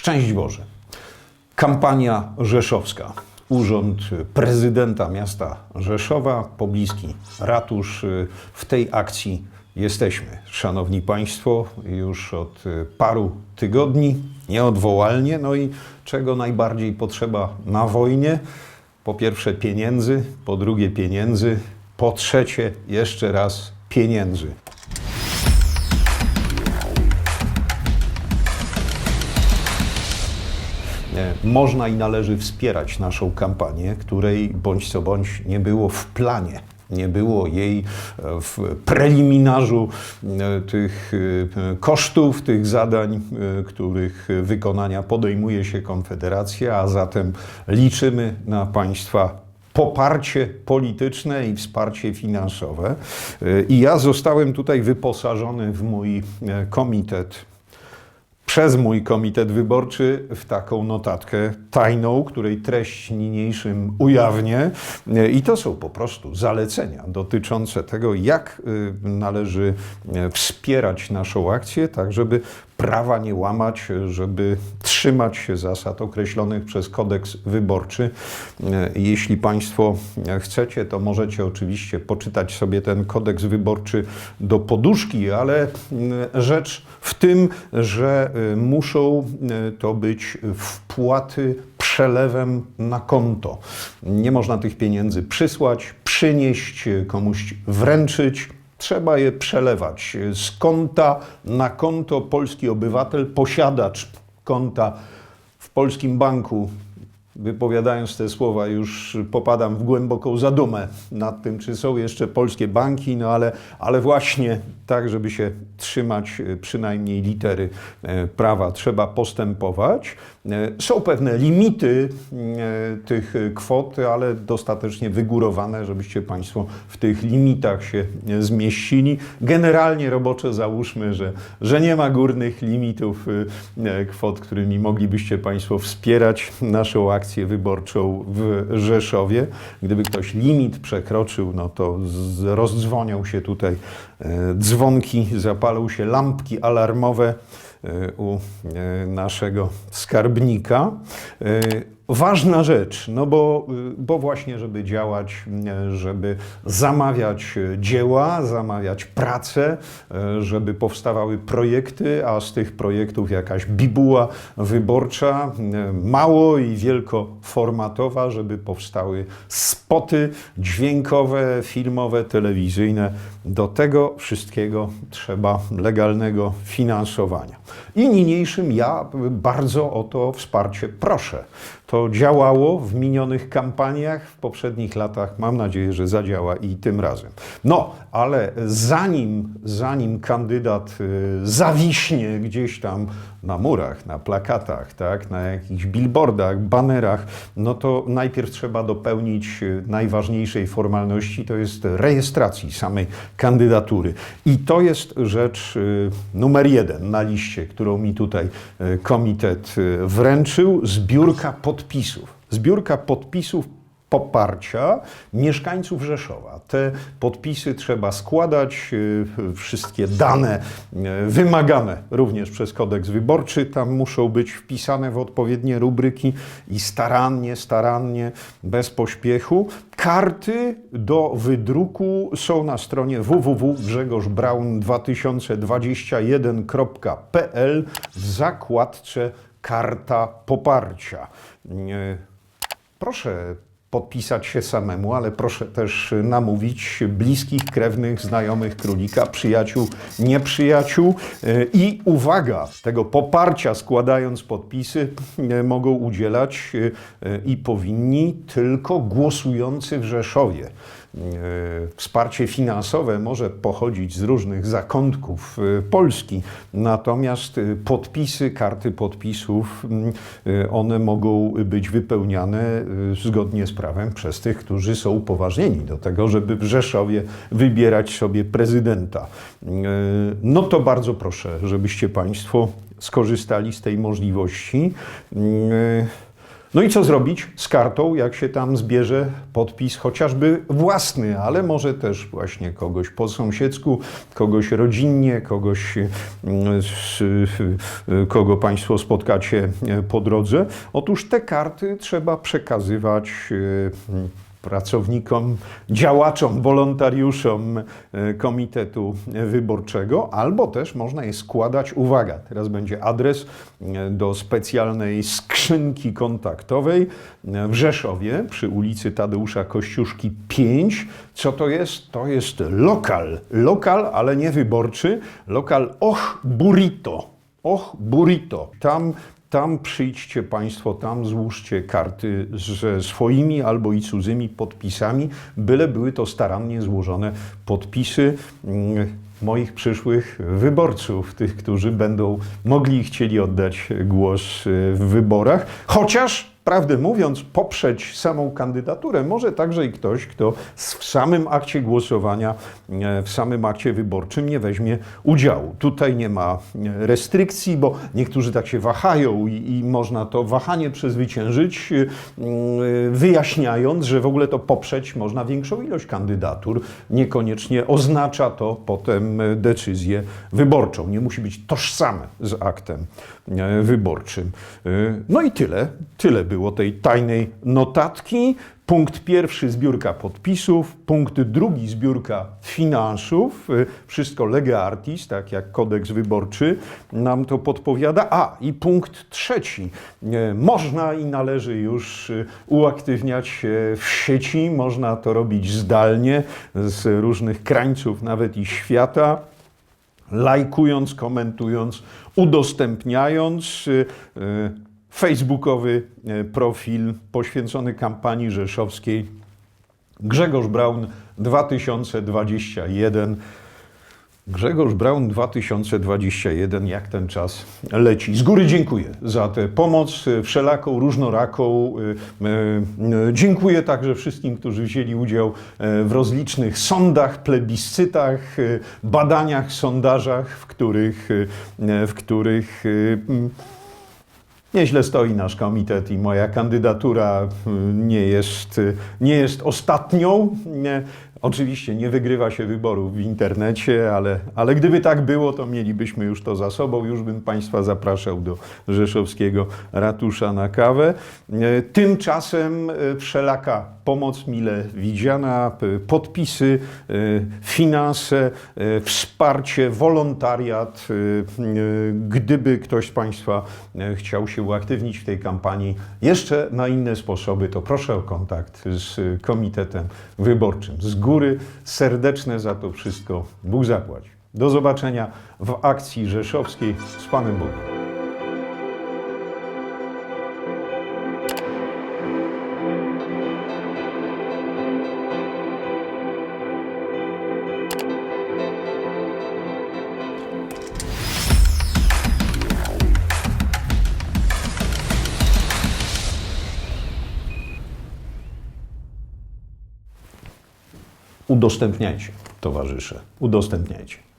Szczęść Boże. Kampania rzeszowska. Urząd prezydenta miasta Rzeszowa, pobliski ratusz. W tej akcji jesteśmy. Szanowni Państwo, już od paru tygodni, nieodwołalnie. No i czego najbardziej potrzeba na wojnie? Po pierwsze pieniędzy, po drugie pieniędzy, po trzecie jeszcze raz pieniędzy. Można i należy wspierać naszą kampanię, której bądź co bądź nie było w planie. Nie było jej e, w preliminarzu e, tych e, kosztów, tych zadań, e, których wykonania podejmuje się Konfederacja, a zatem liczymy na Państwa poparcie polityczne i wsparcie finansowe. E, I ja zostałem tutaj wyposażony w mój e, komitet przez mój komitet wyborczy w taką notatkę tajną, której treść niniejszym ujawnię. I to są po prostu zalecenia dotyczące tego, jak y, należy y, wspierać naszą akcję, tak żeby prawa nie łamać, żeby trzymać się zasad określonych przez kodeks wyborczy. Y, Jeśli Państwo chcecie, to możecie oczywiście poczytać sobie ten kodeks wyborczy do poduszki, ale y, rzecz w tym, że y, muszą to być wpłaty przelewem na konto. Nie można tych pieniędzy przysłać, przynieść, komuś wręczyć. Trzeba je przelewać z konta na konto polski obywatel, posiadacz konta w polskim banku. Wypowiadając te słowa, już popadam w głęboką zadumę nad tym, czy są jeszcze polskie banki, no ale, ale właśnie tak, żeby się trzymać e, przynajmniej litery e, prawa, trzeba postępować. E, Są pewne limity tych kwot, ale dostatecznie wygórowane, żebyście Państwo w tych limitach się zmieścili. Generalnie robocze załóżmy, że, że nie ma górnych limitów kwot, którymi moglibyście Państwo wspierać naszą akcję wyborczą w Rzeszowie. Gdyby ktoś limit przekroczył, no to rozdzwonią się tutaj e, dzwonki, zapalą się lampki alarmowe e, u e, naszego skarbnika. Ważna rzecz, no bo, y, bo właśnie, żeby działać, e, żeby zamawiać e, dzieła, zamawiać pracę, żeby powstawały projekty, a z tych projektów jakaś bibuła wyborcza, mało i wielkoformatowa, żeby powstały spoty dźwiękowe, filmowe, telewizyjne. Do tego wszystkiego trzeba legalnego finansowania. I niniejszym ja bardzo o to wsparcie proszę. To działało w minionych kampaniach, w poprzednich latach. Mam nadzieję, że zadziała i tym razem. No, ale zanim, zanim kandydat y, zawiśnie gdzieś tam na murach, na plakatach, tak, na jakichś billboardach, banerach, no to najpierw trzeba dopełnić y, najważniejszej formalności, to jest rejestracji samej kandydatury. I to jest rzecz y, numer jeden na liście, którą mi tutaj y, komitet wręczył, zbiórka podpisów. Zbiórka podpisów poparcia mieszkańców Rzeszowa. Te podpisy trzeba składać, y, wszystkie dane y, wymagane również przez kodeks wyborczy tam muszą być wpisane w odpowiednie rubryki i starannie, starannie, bez pośpiechu. Karty do wydruku są na stronie www.grzegorzbraun2021.pl w zakładce Karta Poparcia. Y, Proszę podpisać się samemu, ale proszę też namówić bliskich, krewnych, znajomych królika, przyjaciół, nieprzyjaciół. E, I uwaga, tego poparcia składając podpisy e, mogą udzielać e, i powinni tylko głosujący w Rzeszowie. E, Wsparcie finansowe może pochodzić z różnych zakątków e, Polski, natomiast e, podpisy, karty podpisów, m, e, one mogą być wypełniane zgodnie z prawem przez tych, którzy są upoważnieni do tego, żeby w Rzeszowie wybierać sobie prezydenta. No to bardzo proszę, żebyście Państwo skorzystali z tej możliwości. No i co zrobić z kartą, jak się tam zbierze podpis chociażby własny, ale może też właśnie kogoś po sąsiedzku, kogoś rodzinnie, kogoś, mm, y, kogo Państwo spotkacie e, po drodze. Otóż te karty trzeba przekazywać y, pracownikom, działaczom, wolontariuszom e, Komitetu Wyborczego, albo też można je składać, uwaga, teraz będzie adres e, do specjalnej skrzynki kontaktowej e, w Rzeszowie przy ulicy Tadeusza Kościuszki 5. Co to jest? To jest lokal. Lokal, ale nie wyborczy. Lokal Och Burrito. Och Burrito. Tam tam przyjdźcie Państwo, tam złóżcie karty ze swoimi albo i cudzymi podpisami, byle były to starannie złożone podpisy mm, moich przyszłych wyborców, tych, którzy będą mogli i chcieli oddać głos y, w wyborach. Chociaż prawdę mówiąc, poprzeć samą kandydaturę może także i ktoś, kto w samym akcie głosowania, e, w samym akcie wyborczym nie weźmie udziału. Tutaj nie ma e, restrykcji, bo niektórzy tak się wahają i, i można to wahanie przezwyciężyć, e, wyjaśniając, że w ogóle to poprzeć można większą ilość kandydatur. Niekoniecznie oznacza to potem decyzję wyborczą. Nie musi być tożsame z aktem wyborczym. No i tyle. Tyle było tej tajnej notatki. Punkt pierwszy zbiórka podpisów, punkt drugi zbiórka finansów, y, wszystko lega artis, tak jak kodeks wyborczy nam to podpowiada. A i punkt trzeci, y, można i należy już y, uaktywniać się w sieci, można to robić zdalnie z różnych krańców, nawet i świata. Lajkując, komentując, udostępniając facebookowy e, profil poświęcony kampanii rzeszowskiej Grzegorz Braun 2021. Grzegorz Braun 2021, jak ten czas leci. Z góry dziękuję za tę pomoc e, wszelaką, różnoraką. E, dziękuję także wszystkim, którzy wzięli udział w rozlicznych sądach, plebiscytach, badaniach, sondażach, w których, w których Nieźle stoi nasz komitet i moja kandydatura mm, nie jest, nie jest ostatnią. Oczywiście nie wygrywa się wyborów w internecie, ale, ale gdyby tak było, to mielibyśmy już to za sobą. Już bym Państwa zapraszał do Rzeszowskiego Ratusza na kawę. E, tymczasem e, wszelaka pomoc mile widziana, podpisy, e, finanse, wsparcie, wolontariat. Gdyby ktoś z Państwa chciał się uaktywnić w tej kampanii jeszcze na inne sposoby, to proszę o kontakt z Komitetem Wyborczym. Z góry serdeczne za to wszystko Bóg zapłać. Do zobaczenia w akcji rzeszowskiej z Panem Bogiem. Udostępniajcie, towarzysze. Udostępniajcie.